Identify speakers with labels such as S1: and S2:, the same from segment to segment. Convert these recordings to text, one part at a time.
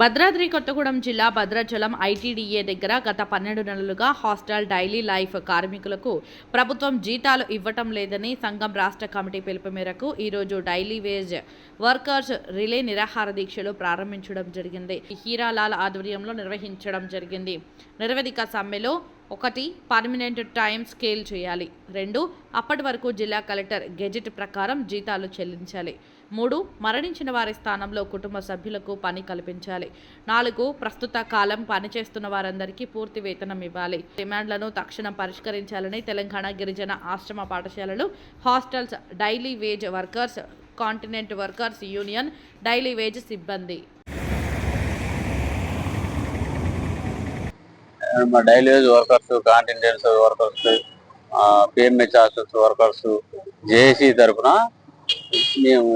S1: భద్రాద్రి కొత్తగూడెం జిల్లా భద్రాచలం ఐటీడీఏ దగ్గర గత పన్నెండు నెలలుగా హాస్టల్ డైలీ లైఫ్ కార్మికులకు ప్రభుత్వం జీతాలు ఇవ్వటం లేదని సంఘం రాష్ట్ర కమిటీ పిలుపు మేరకు ఈరోజు డైలీ వేజ్ వర్కర్స్ రిలే నిరాహార దీక్షలు ప్రారంభించడం జరిగింది. హీరాలాల్ ఆధ్వర్యంలో నిర్వహించడం జరిగింది. నిరవధిక సమ్మెలో ఒకటి పర్మనెంట్ టైం స్కేల్ చేయాలి. రెండు అప్పటి వరకు జిల్లా కలెక్టర్ గెజెట్ ప్రకారం జీతాలు చెల్లించాలి. మూడు మరణించిన వారి స్థానంలో కుటుంబ సభ్యులకు పని కల్పించాలి. నాలుగు ప్రస్తుత కాలం పనిచేస్తున్న వారందరికీ పూర్తి వేతనం ఇవ్వాలి. డిమాండ్లను తక్షణం పరిష్కరించాలని తెలంగాణ గిరిజన ఆశ్రమ పాఠశాలలు hostels daily wage workers contingent workers union daily wage సిబ్బంది
S2: మా daily wage workers contingents workers PMH hostels workers JAC తరఫున మేము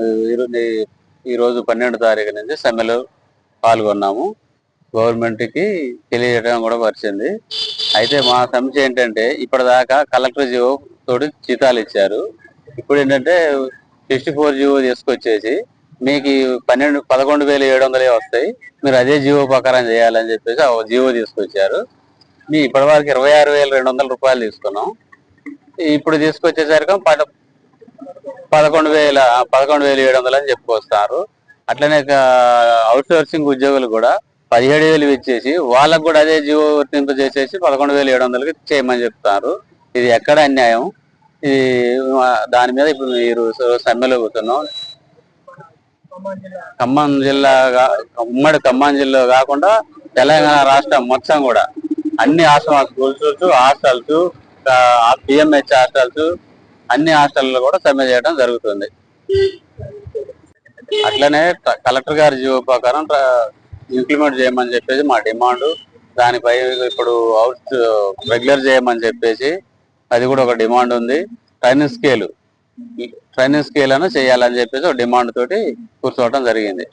S2: ఈరోజు పన్నెండు తారీఖు నుంచి సమ్మెలో పాల్గొన్నాము. గవర్నమెంట్కి తెలియజేయడం కూడా పరిచింది అయితే మా సమస్య ఏంటంటే ఇప్పటిదాకా కలెక్టర్ జీవో తోటి జీతాలు ఇచ్చారు. ఇప్పుడు ఏంటంటే సిక్స్టీ ఫోర్ జీవో తీసుకొచ్చేసి మీకు పన్నెండు పదకొండు వేల ఏడు వందలే వస్తాయి. మీరు అదే జీవో ప్రకారం చేయాలని చెప్పేసి ఆ జీవో తీసుకొచ్చారు. మీ ఇప్పటి వరకు ఇరవై ఆరు వేల రెండు వందల రూపాయలు తీసుకున్నాం. ఇప్పుడు తీసుకొచ్చేసరికి పద పదకొండు వేల పదకొండు వేల ఏడు వందలు అని చెప్పుకొస్తారు. అట్లనే అవుట్ సోర్సింగ్ ఉద్యోగులు కూడా పదిహేడు వేలు ఇచ్చేసి వాళ్ళకు కూడా అదే జీవో వర్తింపు చేసేసి పదకొండు వేల ఏడు వందలకి చేయమని చెప్తారు. ఇది ఎక్కడ అన్యాయం? ఇది దాని మీద ఇప్పుడు మీరు సమ్మెలో పోతున్నాం ఖమ్మం జిల్లా ఉమ్మడి ఖమ్మం జిల్లా కాకుండా తెలంగాణ రాష్ట్రం మొత్తం కూడా అన్ని ఆశ్రమ స్కూల్స్ హాస్టల్స్ పిఎంహెచ్ హాస్టల్స్ అన్ని హాస్టల్లో కూడా సమ్మె చేయడం జరుగుతుంది. అట్లనే కలెక్టర్ గారి జీవో ప్రకారం ఇంప్లిమెంట్ చేయమని చెప్పేసి మా డిమాండ్. దానిపై ఇప్పుడు హౌస్ రెగ్యులర్ చేయమని చెప్పేసి అది కూడా ఒక డిమాండ్ ఉంది. Training scale. ట్రైనింగ్ స్కేల్ అని చేయాలని చెప్పేసి ఒక డిమాండ్ తోటి కూర్చోవడం జరిగింది.